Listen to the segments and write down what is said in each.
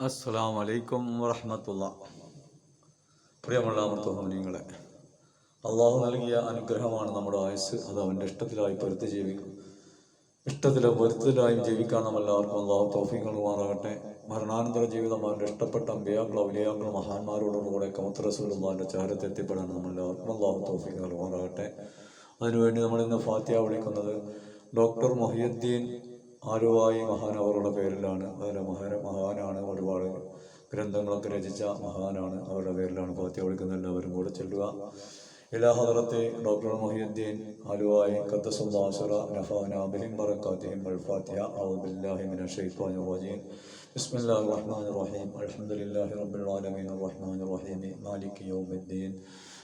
അസ്സലാം വലൈക്കും വറഹമത്തുള്ള. പ്രിയമുള്ള മുത്തോഹനിങ്ങളെ അള്ളാഹു നൽകിയ അനുഗ്രഹമാണ് നമ്മുടെ ആയുസ്. അത് അവന്റെ ഇഷ്ടത്തിലായി പൊരുത്തി ജീവിക്കും. ഇഷ്ടത്തിലോ പൊരുത്തത്തിലായും ജീവിക്കാൻ നമ്മളെല്ലാവർക്കും അള്ളാഹു തോഫിങ്ങളുമാറാകട്ടെ മരണാനന്തര ജീവിതം അവന്റെ ഇഷ്ടപ്പെട്ട അമ്പിയാക്കൾ അവലിയാക്കൾ മഹാന്മാരോടുകൂടെ അവന്റെ ചാരത്ത് എത്തിപ്പെടാൻ നമ്മളെല്ലാവർക്കും അള്ളാഹു തോഫിങ്ങൾ മാറാകട്ടെ അതിനുവേണ്ടി നമ്മളിന്ന് ഫാത്തിയ വിളിക്കുന്നത് ഡോക്ടർ മൊഹിയുദ്ദീൻ ആലുവായി മഹാൻ അവരുടെ പേരിലാണ്. അതിലെ മഹാന മഹാനാണ് ഒരുപാട് ഗ്രന്ഥങ്ങളൊക്കെ രചിച്ച മഹാനാണ് അവരുടെ പേരിലാണ് ഫാത്തിയ വിളിക്കുന്ന എല്ലാവരും കൂടെ ചെല്ലുക. ഇലാ ഹദറത്തെ ഡോക്ടർ മൊഹിയുദ്ദീൻ ആലുവായി ഖദ്ദസുല്ലാസുറ നഫാന ബിഹിം ബറക്കാത്തിഹിം ബില്ലാഹി മിന ശൈത്വാനി റജീം. ബിസ്മില്ലാഹിർ റഹ്മാനിർ റഹീം. അൽഹംദുലില്ലാഹി റബ്ബിൽ ആലമീൻ. റഹ്മാനിർ റഹീം മാലികി യൗമിദ്ദീൻ.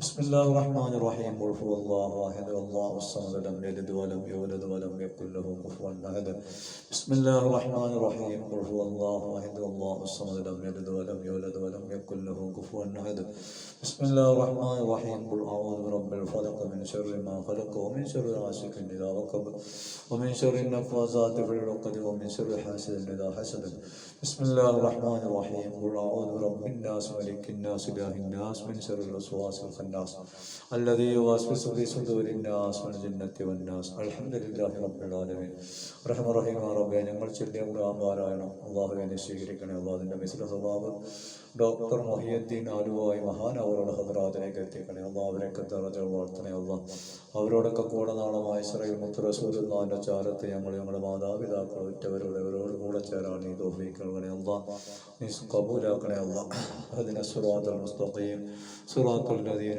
بسم الله الرحمن الرحيم قل هو الله أحد الله الصمد لم يلد ولم يولد ولم يكن له كفوا أحد بسم الله الرحمن الرحيم قل هو الله أحد الله الصمد لم يلد ولم يولد ولم يكن له كفوا أحد بسم الله الرحمن الرحيم قل أعوذ برب الفلق من شر ما خلق ومن شر غاسق إذا وقب ومن شر النفاثات في العقد ومن شر حاسد إذا حسد بسم الله الرحمن الرحيم قل أعوذ برب الناس ملك الناس إله الناس من شر الوسواس الخناس الذي يوسوس في صدور الناس من الجنة والناس الحمد لله رب العالمين റഹ്മ റഹീം റബ്ബെ ഞങ്ങൾ ചൊല്ലിയ ഖുർആൻ പാരായണം അള്ളാഹുവിനെ സ്വീകരിക്കണേ അള്ളാഹുവിൻ്റെ മിശ്ര സ്വഭാവം ഡോക്ടർ മൊഹിയുദ്ദീൻ ആലുവായി മഹാൻ അവരുടെ ഹദറാത്തിലേക്ക് എത്തിക്കണേ അള്ളാഹ് അവരൊക്കെ തറച്ച വളർത്തണേ അള്ളാഹ് അവരോടൊക്കെ കൂടെ നാളെ മായസറയിൽ മുത്ത് റസൂലുള്ളാഹിൻ്റെ ചാരത്ത് ഞങ്ങൾ ഞങ്ങളുടെ മാതാപിതാക്കൾ ഉറ്റവരോട് ഇവരോട് കൂടെ ചേരാൻ നീ തോഫീക്കണേ അള്ളാഹ് നീ കബൂലാക്കണേ അള്ളാഹ് അതിനെ സുറാത്തുൽ മുസ്തഖീം സുറാത്തുൽ ലദീന